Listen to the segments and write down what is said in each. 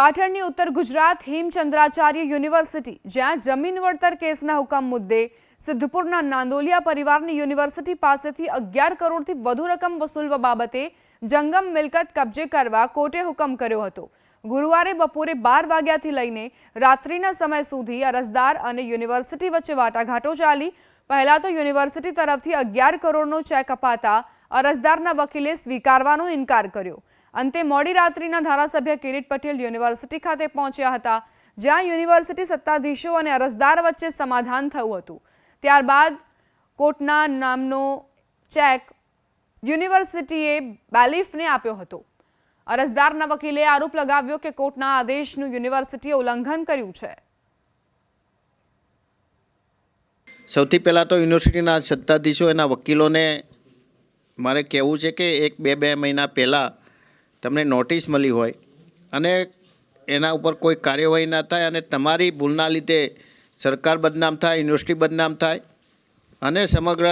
પાટણની ઉત્તર ગુજરાત હેમચંદ્રાચાર્ય યુનિવર્સિટી, જ્યાં જમીન વળતર કેસના હુકમ મુદ્દે સિદ્ધપુરના નાંદોલિયા પરિવારની યુનિવર્સિટી પાસેથી અગિયાર કરોડથી વધુ રકમ વસૂલવા બાબતે જંગમ મિલકત કબજે કરવા કોર્ટે હુકમ કર્યો હતો. ગુરુવારે બપોરે બાર વાગ્યાથી લઈને રાત્રિના સમય સુધી અરજદાર અને યુનિવર્સિટી વચ્ચે વાટાઘાટો ચાલી. પહેલાં તો યુનિવર્સિટી તરફથી અગિયાર કરોડનો ચેક અપાતા અરજદારના વકીલે સ્વીકારવાનો ઇનકાર કર્યો. અંતે મોડી રાત્રિના ધારાસભ્ય કિરીટ પટેલ યુનિવર્સિટી ખાતે પહોંચ્યા હતા, જ્યાં યુનિવર્સિટી સત્તાધીશો અને અરજદાર વચ્ચે સમાધાન થયું હતું. ત્યારબાદ કોર્ટના નામનો ચેક યુનિવર્સિટીએ બેલીફને આપ્યો હતો. અરજદારના વકીલે આરોપ લગાવ્યો કે કોર્ટના આદેશનું યુનિવર્સિટીએ ઉલ્લંઘન કર્યું છે. સૌથી પહેલાં તો યુનિવર્સિટીના સત્તાધીશો એના વકીલોને મારે કહેવું છે કે એક બે બે મહિના પહેલાં તમને નોટિસ મળી હોય અને એના ઉપર કોઈ કાર્યવાહી ના થાય અને તમારી ભૂલના લીધે સરકાર બદનામ થાય, યુનિવર્સિટી બદનામ થાય અને સમગ્ર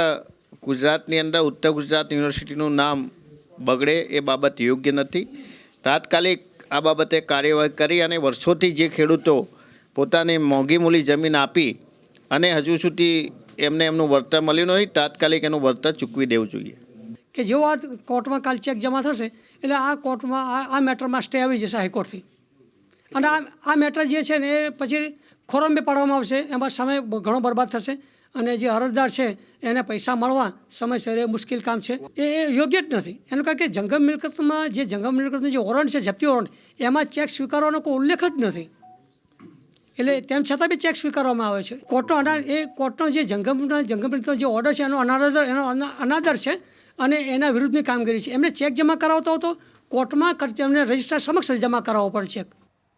ગુજરાતની અંદર, ઉત્તર ગુજરાત યુનિવર્સિટીનું નામ બગડે એ બાબત યોગ્ય નથી. તાત્કાલિક આ બાબતે કાર્યવાહી કરી અને વર્ષોથી જે ખેડૂતો પોતાની મોંઘી મૂલી જમીન આપી અને હજુ સુધી એમને એમનું વળતર મળ્યું નથી, તાત્કાલિક એનું વળતર ચૂકવી દેવું જોઈએ. કે જેવો આ કોર્ટમાં કાલ ચેક જમા થશે, એટલે આ કોર્ટમાં આ આ મેટરમાં સ્ટે આવી જશે હાઈકોર્ટથી અને આ આ મેટર જે છે ને એ પછી ખોરંબે પાડવામાં આવશે, એમાં સમય ઘણો બરબાદ થશે અને જે અરજદાર છે એને પૈસા મળવા સમયસર એ મુશ્કેલ કામ છે. એ યોગ્ય જ નથી. એનું કારણ કે જંગમ મિલકતમાં જે જંગમ મિલકતનું જે વોરંટ છે, જપ્તી વોરંટ, એમાં ચેક સ્વીકારવાનો કોઈ ઉલ્લેખ જ નથી. એટલે તેમ છતાં બી ચેક સ્વીકારવામાં આવે છે. કોર્ટનો અનાર એ કોર્ટનો જે જંગમના મિલકતનો જે ઓર્ડર છે, એનો અનાદર એનો અનાદર છે અને એના વિરુદ્ધની કામગીરી છે. એમને ચેક જમા કરાવતો હતો, કોર્ટમાં કર- એમને રજિસ્ટ્રાર સમક્ષ જમા કરાવવો પડે ચેક.